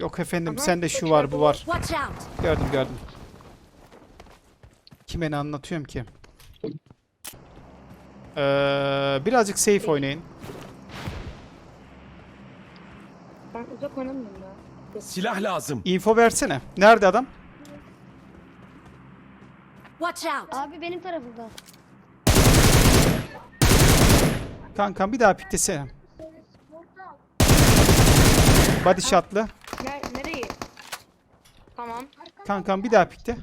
Yok efendim Aha, sende şu var bu var. Gördüm gördüm. Kime ne anlatıyorum ki? Ee, birazcık safe oynayın. Ben uzak oynamıyorum ya. Silah lazım. Info versene. Nerede adam? Watch out! Abi benim tarafımda. Kankam bir daha piklesene. Body shot'lı. Ne, nereye? Tamam. Kankam bir daha pikle.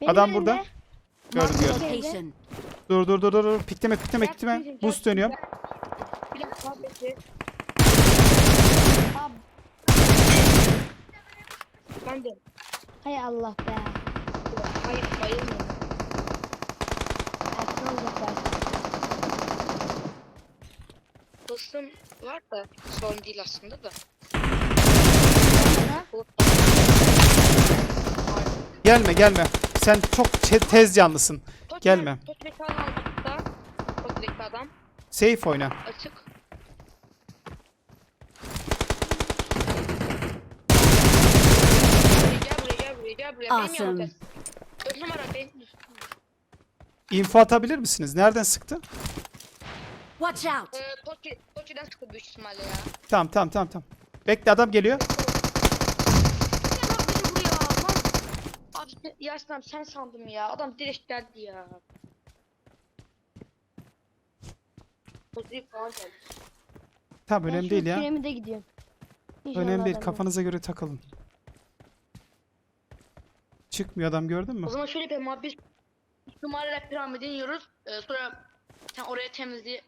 Benim Adam burada. Gördüm gördüm. Location. Dur dur dur dur. dur. Pikleme pikleme pikleme. Boost dönüyorum. Bir dakika bekle. Abi, Ben de. hay Allah be. Hayır bayılmıyorum. Erken olacaklar. Dostum var da sorun değil aslında da. Gelme gelme. Sen çok te- tez canlısın. Toç- Gelme. Adam Safe oyna. açık. Awesome. Info atabilir misiniz? Nereden sıktı? Watch out! Ee, Toçi, Toçi'den çıktı büyük ihtimalle ya. Tamam tamam tamam tamam. Bekle adam geliyor. Ya bak beni vuruyor lan. Abi Yasin abi sen sandım ya. Adam direkt geldi ya. Toçi falan geldi. Tamam Ben önemli şu değil ya. Piramide gidiyorum. İnşallah Önemli değil. adam Kafanıza göre takılın. Çıkmıyor adam gördün mü? O zaman şöyle yapalım abi biz numarayla piramide iniyoruz. Ee, sonra sen oraya temizliği.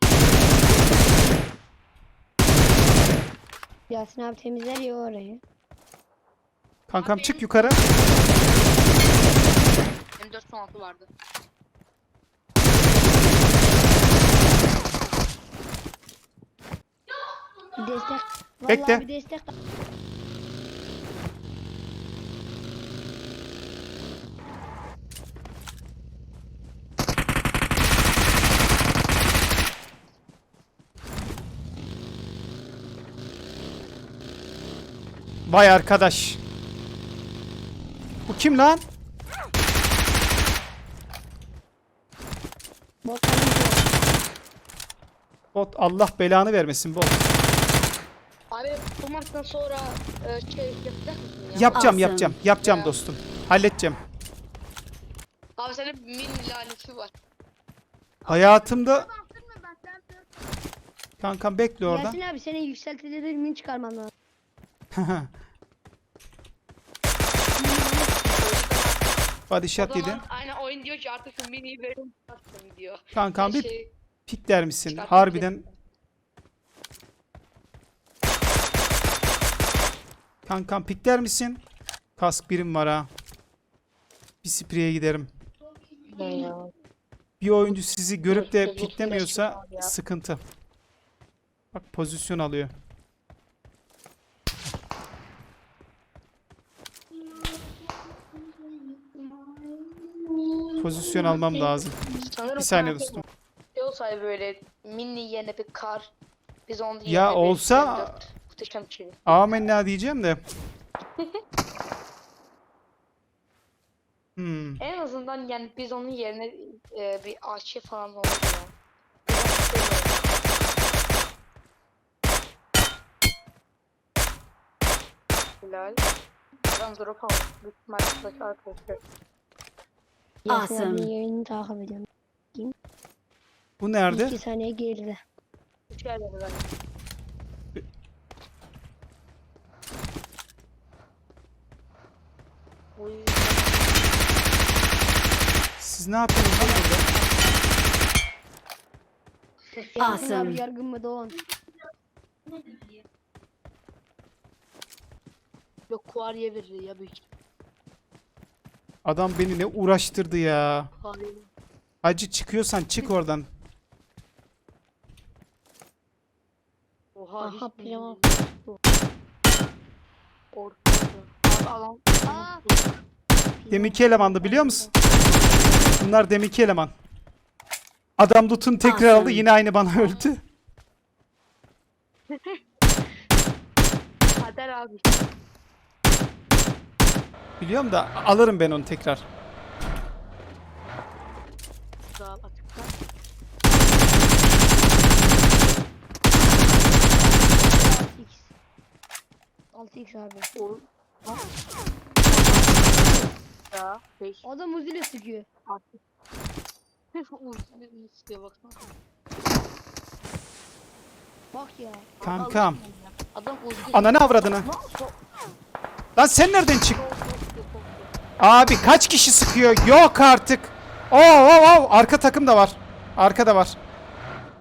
Yasin abi temizler ya orayı. Kankam Abi- çık yukarı. Benim 4 son altı vardı. Bir destek. Vallahi Bekle. bir destek. Vay arkadaş. Bu kim lan? Bot Allah belanı vermesin bot. Abi bu maçtan sonra e, şey yapacak mısın ya? Yapacağım Awesome. yapacağım. Yapacağım Ya. dostum. Halledeceğim. Abi senin min laneti var. Hayatımda Kankam bekle orada. Yasin abi senin yükseltilerini çıkarman lazım. Body O shot yedi. zaman aynen oyun diyor ki artık şu miniyi verin. Kankam bir Şey, pik der misin? Çıkartmak Harbiden. Kankam pik der misin? Kask birim var ha. Bir spreye giderim. Bir oyuncu sizi görüp de piklemiyorsa sıkıntı. Bak pozisyon alıyor. Pozisyon almam lazım. Bir saniye dostum. Olsaydı böyle mini yerine bir kar. Biz onun yerine Ya olsa- M4. Muhteşem bir şey. Amenna diyeceğim de. Hmm. En azından yani biz onun yerine e, bir ağaççı falan olurdu ya. Hilal. Ben drop aldım. Büyük ihtimalle arkadaşlar. Awesome. abinin yayını takip ediyorum. Bu nerede? 2 saniye geride. Üç var. Uy. Siz ne yapıyorsunuz lan burada? Yasin Awesome. abi yargın mı Doğan? Yok kuariye verir ya büyük. Adam beni ne uğraştırdı ya. Kuariye. Acı çıkıyorsan çık oradan. Oha Aha hiç pilav. Ortada. Abi alan. Aa. Deminki elemandı biliyor musun? Bunlar deminki eleman. Adam loot'unu tekrar aldı yine aynı bana öldü. Kader abi. Biliyorum da alırım ben onu tekrar. Daha açıkta. 6x. 6x abi. Oğlum. Ya. Adam uzile sıkıyor. Artık. Baksana. Bak ya. Kankam. Adam uzun. Ananı avradını. Lan sen nereden çık? Abi kaç kişi sıkıyor? Yok artık. Oo, oo, oo. Arka takım da var. Arka da var.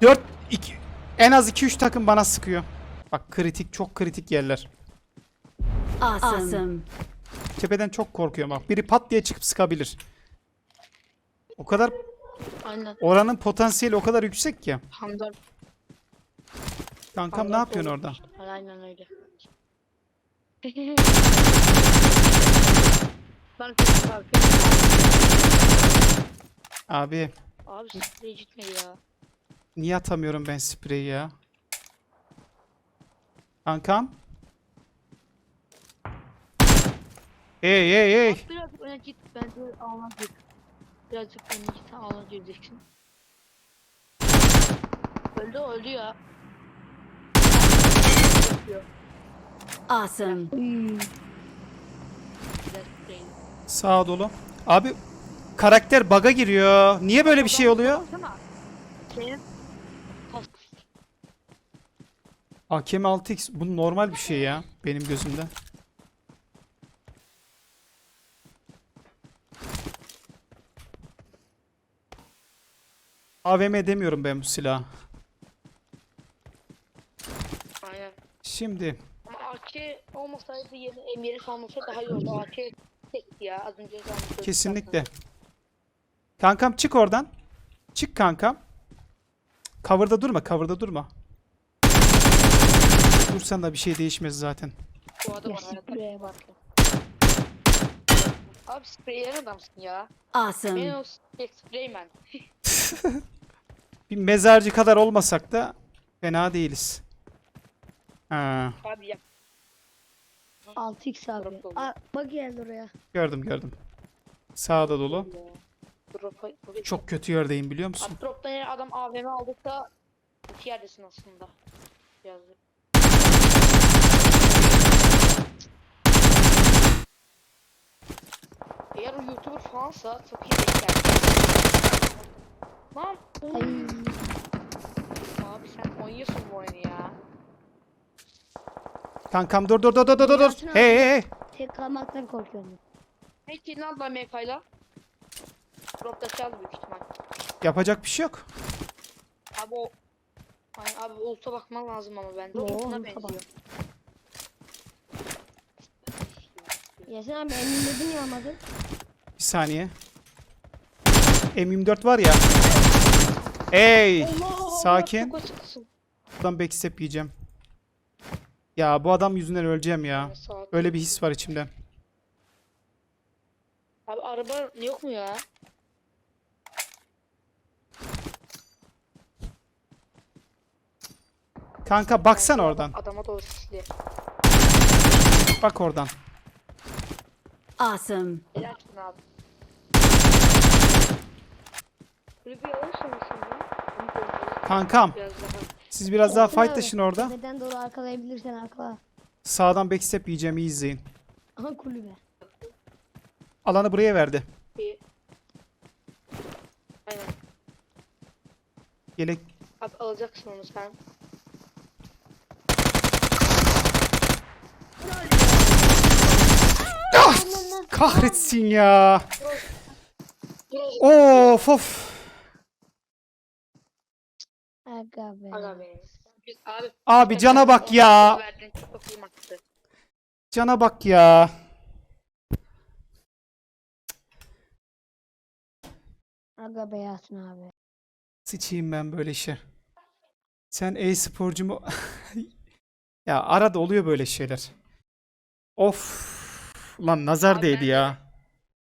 4 2 en az 2 3 takım bana sıkıyor. Bak kritik çok kritik yerler. Awesome. Tepeden çok korkuyorum bak. Biri pat diye çıkıp sıkabilir. O kadar Aynen. oranın potansiyeli o kadar yüksek ki. Hamza. Kankam ne yapıyorsun orada? Aynen öyle. ben. Abi Abi sprey gitme ya. niye atamıyorum ben spreyi ya? Kankam? Hey hey hey. Birazcık öne git. Bence alana git. Birazcık öne git. Alana gireceksin. Öldü öldü ya. Awesome. Sağa dolu. Abi karakter bug'a giriyor. Niye böyle bir şey oluyor? AKM 6X bu normal bir şey ya benim gözümde. AVM demiyorum ben bu silah. Aynen. Şimdi Ama AK olmasaydı yeni M7 falan olsa daha iyi olurdu. AK tekti ya az önce zaten kesinlikle. Kankam çık oradan. Çık kankam. Cover'da durma, cover'da durma. Dursan da bir şey değişmez zaten. Bu adam Ya hayatta spreye bak. Abi spreyleyen adamsın ya. Awesome. Ben o sprey spreyman. Bir mezarcı kadar olmasak da fena değiliz. Ha, Abi ya. 6x abi. Aa, bak geldi oraya. gördüm gördüm. Sağda dolu. Drop'a Çok kötü yerdeyim biliyor musun? Abi drop'tan eğer adam AVM aldıksa iki yerdesin aslında. Yazdı. Eğer o YouTuber falansa çok iyi bekler. Lan Ay. abi sen oynuyorsun bu oyunu ya. Kankam dur dur dur dur dur dur. Hey hey hey. Tek kalmaktan korkuyorum. Ne ki lan da MK'yla? Drop'ta çaldı büyük ihtimal. Yapacak bir şey yok. Abi o Ay abi olsa bakman lazım ama bende. Oo, O buna olsa benziyor. bak. Yasin abi emin dedin ya almadın. Bir saniye. M24 var ya. Allah, Sakin. Buradan backstep yiyeceğim. Ya bu adam yüzünden öleceğim ya. Öyle bir his var içimde. Abi araba yok mu ya? Kanka baksana oradan. Adama doğru sisli. Bak oradan. Awesome. Helalsin abi. Kankam Biraz siz biraz daha Yasin abi, fightlaşın orada. Neden doğru arkalayabilirsen arkala. Sağdan backstep yiyeceğim iyi izleyin. Aha kulübe. Alanı buraya verdi. Bir... Aynen. Yelek Abi alacaksın onu sen. kahretsin ya. Of of. Aga be. Aga be. Abi, Abi cana bak ya. Cana bak ya. Aga be Yasin abi. Sıçayım ben böyle işe. Sen e-sporcu mu? ya arada oluyor böyle şeyler. Of. Lan nazar değdi ya.